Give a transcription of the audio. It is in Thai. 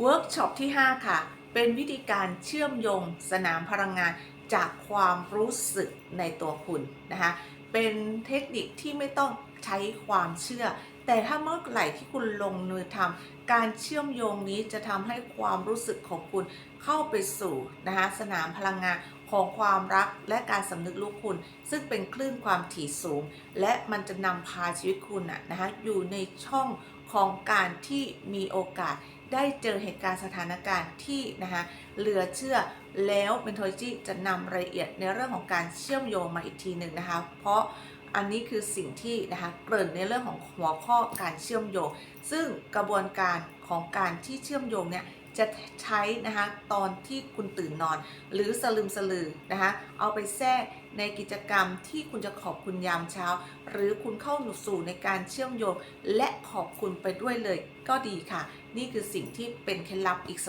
เวิร์กช็อปที่ 5 ค่ะ เป็นวิธีการเชื่อมโยงสนามพลังงานจากความรู้สึกในตัวคุณนะคะ เป็นเทคนิคที่ไม่ต้องใช้ความเชื่อ แต่ถ้าเมื่อไหร่ที่คุณลงมือทำการเชื่อมโยงนี้จะทำให้ความรู้สึกของคุณเข้าไปสู่นะคะสนามพลังงานของความรักและการสำนึกรู้คุณ ซึ่งเป็นคลื่นความถี่สูง และมันจะนำพาชีวิตคุณนะนะคะอยู่ในช่องของการที่มีโอกาสได้เจอเหตุการณ์สถานการณ์ที่นะคะเหลือเชื่อแล้วเมนโทรจีจะนำรายละเอียดในเรื่องของการเชื่อมโยงมาอีกทีหนึ่งนะคะ เพราะ อันนี้คือสิ่งที่นะคะเกริ่นในเรื่องของหัวข้อการเชื่อมโยง ซึ่งกระบวนการของการที่เชื่อมโยงเนี่ยจะใช้นะคะตอนที่คุณตื่นนอน หรือสลืมสลือนะคะเอาไปแทรกในกิจกรรมที่คุณจะขอบคุณยามเช้า หรือคุณเข้าสู่ในการเชื่อมโยง และขอบคุณไปด้วยเลยก็ดีค่ะ นี่คือสิ่งที่เป็นเคล็ดลับอีกส